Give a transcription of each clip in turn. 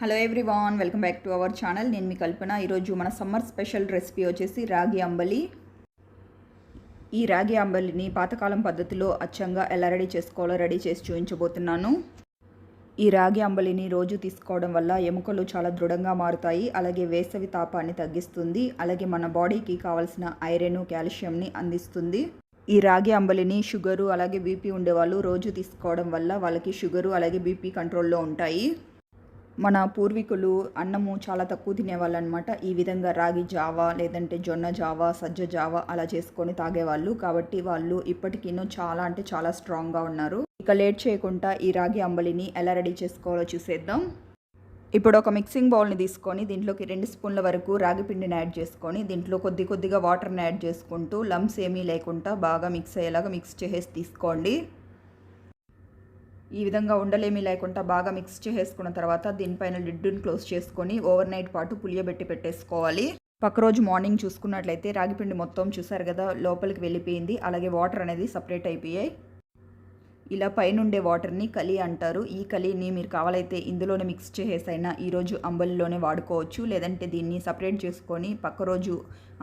Hello everyone welcome back to our channel నేను మీ కల్పన. ఈరోజు మన సమ్మర్ స్పెషల్ రెసిపీ వచ్చేసి రాగి అంబలి. ఈ రాగి అంబలిని పాతకాలం పద్ధతిలో అచ్చంగా ఎలా రెడీ చేసుకోవాలో రెడీ చేసి చూపించబోతున్నాను. ఈ రాగి అంబలిని రోజు తీసుకోవడం వల్ల ఎముకలు చాలా దృఢంగా మారుతాయి. అలాగే వేసవి తాపాన్ని తగ్గిస్తుంది. అలాగే మన బాడీకి కావలసిన ఐరన్ కాల్షియంని అందిస్తుంది. ఈ రాగి అంబలిని షుగరు అలాగే బీపీ ఉండేవాళ్ళు రోజు తీసుకోవడం వల్ల వాళ్ళకి షుగరు అలాగే బీపీ కంట్రోల్లో ఉంటాయి. మన పూర్వీకులు అన్నము చాలా తక్కువ తినేవాళ్ళు అనమాట ఈ విధంగా రాగి జావా లేదంటే జొన్న జావా సజ్జ జావా అలా చేసుకొని తాగేవాళ్ళు. కాబట్టి వాళ్ళు ఇప్పటికీనూ చాలా అంటే చాలా స్ట్రాంగ్గా ఉన్నారు. ఇక లేట్ చేయకుండా ఈ రాగి అంబలిని ఎలా రెడీ చేసుకోవాలో చూసేద్దాం. ఇప్పుడు ఒక మిక్సింగ్ బౌల్ని తీసుకొని దీంట్లోకి రెండు స్పూన్ల వరకు రాగి పిండిని యాడ్ చేసుకొని దీంట్లో కొద్ది కొద్దిగా వాటర్ని యాడ్ చేసుకుంటూ లమ్స్ ఏమీ లేకుండా బాగా మిక్స్ అయ్యేలాగా మిక్స్ చేసేసి తీసుకోండి. ఈ విధంగా ఉండలేమి లేకుండా బాగా మిక్స్ చేసుకున్న తర్వాత దీనిపైన లిడ్డుని క్లోజ్ చేసుకొని ఓవర్ నైట్ పాటు పులియబెట్టి పెట్టేసుకోవాలి. పక్క రోజు మార్నింగ్ చూసుకున్నట్లయితే రాగిపిండి మొత్తం చూసారు కదా లోపలికి వెళ్ళిపోయింది. అలాగే వాటర్ అనేది సపరేట్ అయిపోయాయి. ఇలా పైనుండే వాటర్ని కలి అంటారు. ఈ కలిని మీరు కావాలైతే ఇందులోనే మిక్స్ చేసేసైనా ఈరోజు అంబలిలోనే వాడుకోవచ్చు. లేదంటే దీన్ని సపరేట్ చేసుకొని పక్క రోజు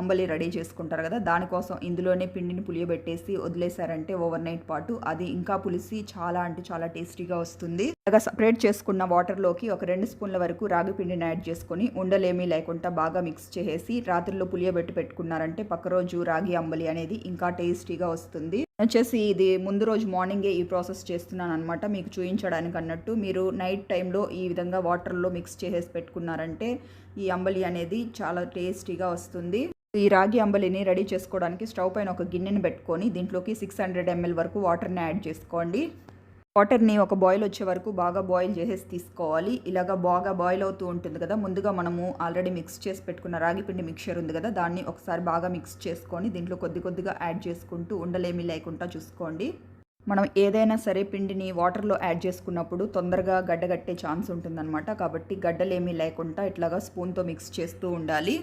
అంబలి రెడీ చేసుకుంటారు కదా దానికోసం ఇందులోనే పిండిని పులియబెట్టేసి వదిలేశారంటే ఓవర్ నైట్ పాటు అది ఇంకా పులిసి చాలా అంటే చాలా టేస్టీగా వస్తుంది. బాగా సపరేట్ చేసుకున్న వాటర్లోకి ఒక రెండు స్పూన్ల వరకు రాగి పిండిని యాడ్ చేసుకొని ఉండలేమీ లేకుండా బాగా మిక్స్ చేసేసి రాత్రిలో పులియబెట్టి పెట్టుకున్నారంటే పక్క రోజు రాగి అంబలి అనేది ఇంకా టేస్టీగా వస్తుంది. వచ్చేసి ఇది ముందు రోజు మార్నింగే ఈ ప్రాసెస్ చేస్తున్నాను అనమాట మీకు చూపించడానికి అన్నట్టు మీరు నైట్ టైంలో ఈ విధంగా వాటర్లో మిక్స్ చేసేసి పెట్టుకున్నారంటే ఈ అంబలి అనేది చాలా టేస్టీగా వస్తుంది. ఈ రాగి అంబలిని రెడీ చేసుకోవడానికి స్టవ్ పైన ఒక గిన్నెని పెట్టుకొని దీంట్లోకి సిక్స్ హండ్రెడ్ ఎంఎల్ వరకు వాటర్ని యాడ్ చేసుకోండి. వాటర్ని ఒక బాయిల్ వచ్చే వరకు బాగా బాయిల్ చేసేసి తీసుకోవాలి. ఇలాగ బాగా బాయిల్ అవుతూ ఉంటుంది కదా ముందుగా మనము ఆల్రెడీ మిక్స్ చేసి పెట్టుకున్న రాగి పిండి మిక్చర్ ఉంది కదా దాన్ని ఒకసారి బాగా మిక్స్ చేసుకొని దీంట్లో కొద్ది కొద్దిగా యాడ్ చేసుకుంటూ ఉండలేమి లేకుండా చూసుకోండి. మనం ఏదైనా సరే పిండిని వాటర్లో యాడ్ చేసుకున్నప్పుడు తొందరగా గడ్డగట్టే ఛాన్స్ ఉంటుందన్నమాట. కాబట్టి గడ్డలేమీ లేకుండా ఇట్లాగా స్పూన్తో మిక్స్ చేస్తూ ఉండాలి.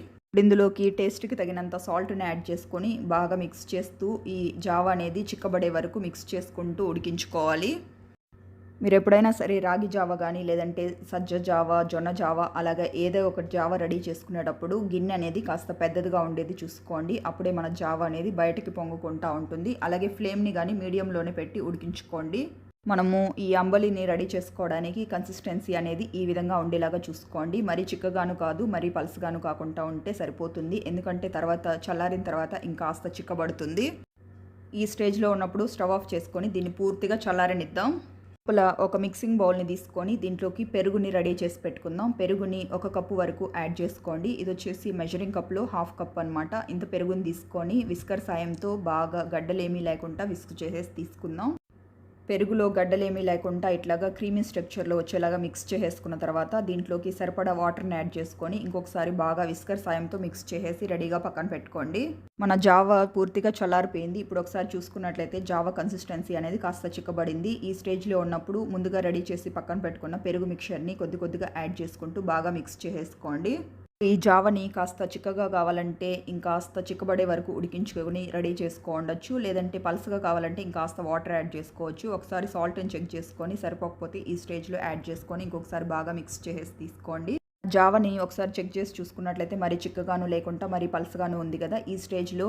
ఇందులోకి టేస్ట్కి తగినంత సాల్ట్ని యాడ్ చేసుకొని బాగా మిక్స్ చేస్తూ ఈ జావా అనేది చిక్కబడే వరకు మిక్స్ చేసుకుంటూ ఉడికించుకోవాలి. మీరు ఎప్పుడైనా సరే రాగి జావ కానీ లేదంటే సజ్జ జావ జొన్న జావ అలాగే ఏదో ఒక జావ రెడీ చేసుకునేటప్పుడు గిన్నె అనేది కాస్త పెద్దదిగా ఉండేది చూసుకోండి. అప్పుడే మన జావ అనేది బయటికి పొంగుకుంటూ ఉంటుంది. అలాగే ఫ్లేమ్ని కానీ మీడియంలోనే పెట్టి ఉడికించుకోండి. మనము ఈ అంబలిని రెడీ చేసుకోవడానికి కన్సిస్టెన్సీ అనేది ఈ విధంగా ఉండేలాగా చూసుకోండి. మరి చిక్కగాను కాదు మరి పలుసుగాను కాకుండా ఉంటే సరిపోతుంది. ఎందుకంటే తర్వాత చల్లారిన తర్వాత ఇంకాస్త చిక్కబడుతుంది. ఈ స్టేజ్లో ఉన్నప్పుడు స్టవ్ ఆఫ్ చేసుకొని దీన్ని పూర్తిగా చల్లారనిద్దాం. లోపల ఒక మిక్సింగ్ బౌల్ని తీసుకొని దీంట్లోకి పెరుగుని రెడీ చేసి పెట్టుకుందాం. పెరుగుని ఒక కప్పు వరకు యాడ్ చేసుకోండి. ఇది వచ్చేసి మెజరింగ్ కప్లో హాఫ్ కప్ అనమాట ఇంత పెరుగుని తీసుకొని విస్కర్ సాయంతో బాగా గడ్డలేమీ లేకుండా విసుకు చేసేసి తీసుకుందాం. పెరుగులో గడ్డలేమీ లేకుండా ఇట్లాగా క్రీమీ స్ట్రక్చర్లో వచ్చేలాగా మిక్స్ చేసేసుకున్న తర్వాత దీంట్లోకి సరిపడా వాటర్ని యాడ్ చేసుకొని ఇంకొకసారి బాగా విస్కర్ సాయంతో మిక్స్ చేసేసి రెడీగా పక్కన పెట్టుకోండి. మన జావ పూర్తిగా చల్లారిపోయింది. ఇప్పుడు ఒకసారి చూసుకున్నట్లయితే జావ కన్సిస్టెన్సీ అనేది కాస్త చిక్కబడింది. ఈ స్టేజ్లో ఉన్నప్పుడు ముందుగా రెడీ చేసి పక్కన పెట్టుకున్న పెరుగు మిక్చర్ని కొద్ది కొద్దిగా యాడ్ చేసుకుంటూ బాగా మిక్స్ చేసేసుకోండి. ఈ జావని కాస్త చిక్కగా కావాలంటే ఇంకాస్త చిక్కబడే వరకు ఉడికించుకొని రెడీ చేసుకోవచ్చు లేదంటే పలుసగా కావాలంటే ఇంకాస్త వాటర్ యాడ్ చేసుకోవచ్చు. ఒకసారి సాల్ట్ని చెక్ చేసుకొని సరిపోకపోతే ఈ స్టేజ్లో యాడ్ చేసుకొని ఇంకొకసారి బాగా మిక్స్ చేసి తీసుకోండి. జావని ఒకసారి చెక్ చేసి చూసుకున్నట్లయితే మరి చిక్కగాను లేకుండా మరి పలుసగాను ఉంది కదా. ఈ స్టేజ్లో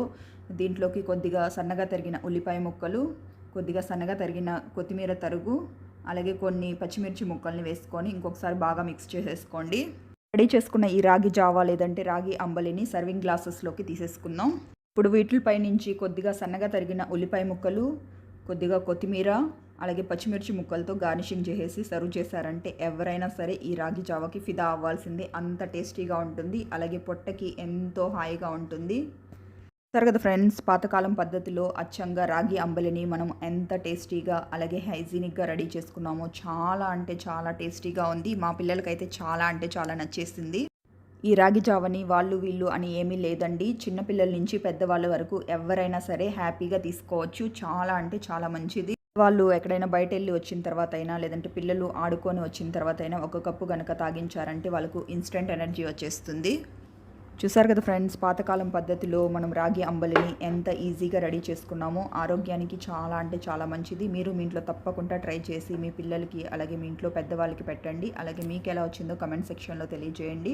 దీంట్లోకి కొద్దిగా సన్నగా తరిగిన ఉల్లిపాయ ముక్కలు కొద్దిగా సన్నగా తరిగిన కొత్తిమీర తరుగు అలాగే కొన్ని పచ్చిమిర్చి ముక్కల్ని వేసుకొని ఇంకొకసారి బాగా మిక్స్ చేసేసుకోండి. రెడీ చేసుకున్న ఈ రాగి జావా లేదంటే రాగి అంబలిని సర్వింగ్ గ్లాసెస్లోకి తీసేసుకుందాం. ఇప్పుడు వీటిపై నుంచి కొద్దిగా సన్నగా తరిగిన ఉల్లిపాయ ముక్కలు కొద్దిగా కొత్తిమీర అలాగే పచ్చిమిర్చి ముక్కలతో గార్నిషింగ్ చేసేసి సర్వ్ చేశారంటే ఎవరైనా సరే ఈ రాగి జావాకి ఫిదా అవ్వాల్సిందే. అంత టేస్టీగా ఉంటుంది. అలాగే పొట్టకి ఎంతో హాయిగా ఉంటుంది. సరే కదా ఫ్రెండ్స్ పాతకాలం పద్ధతిలో అచ్చంగా రాగి అంబలిని మనం ఎంత టేస్టీగా అలాగే హైజీనిక్గా రెడీ చేసుకున్నామో చాలా అంటే చాలా టేస్టీగా ఉంది. మా పిల్లలకైతే చాలా అంటే చాలా నచ్చేసింది. ఈ రాగి జావని వాళ్ళు వీళ్ళు అని ఏమీ లేదండి. చిన్నపిల్లల నుంచి పెద్దవాళ్ళ వరకు ఎవరైనా సరే హ్యాపీగా తీసుకోవచ్చు. చాలా అంటే చాలా మంచిది. వాళ్ళు ఎక్కడైనా బయట వెళ్ళి వచ్చిన తర్వాత అయినా లేదంటే పిల్లలు ఆడుకొని వచ్చిన తర్వాత అయినా ఒక కప్పు కనుక తాగించారంటే వాళ్ళకు ఇన్స్టెంట్ ఎనర్జీ వచ్చేస్తుంది. చూసారు కదా ఫ్రెండ్స్ పాతకాలం పద్ధతిలో మనం రాగి అంబలిని ఎంత ఈజీగా రెడీ చేసుకున్నామో ఆరోగ్యానికి చాలా అంటే చాలా మంచిది. మీరు మీ ఇంట్లో తప్పకుండా ట్రై చేసి మీ పిల్లలకి అలాగే మీ ఇంట్లో పెద్దవాళ్ళకి పెట్టండి. అలాగే మీకు ఎలా వచ్చిందో కమెంట్ సెక్షన్లో తెలియజేయండి.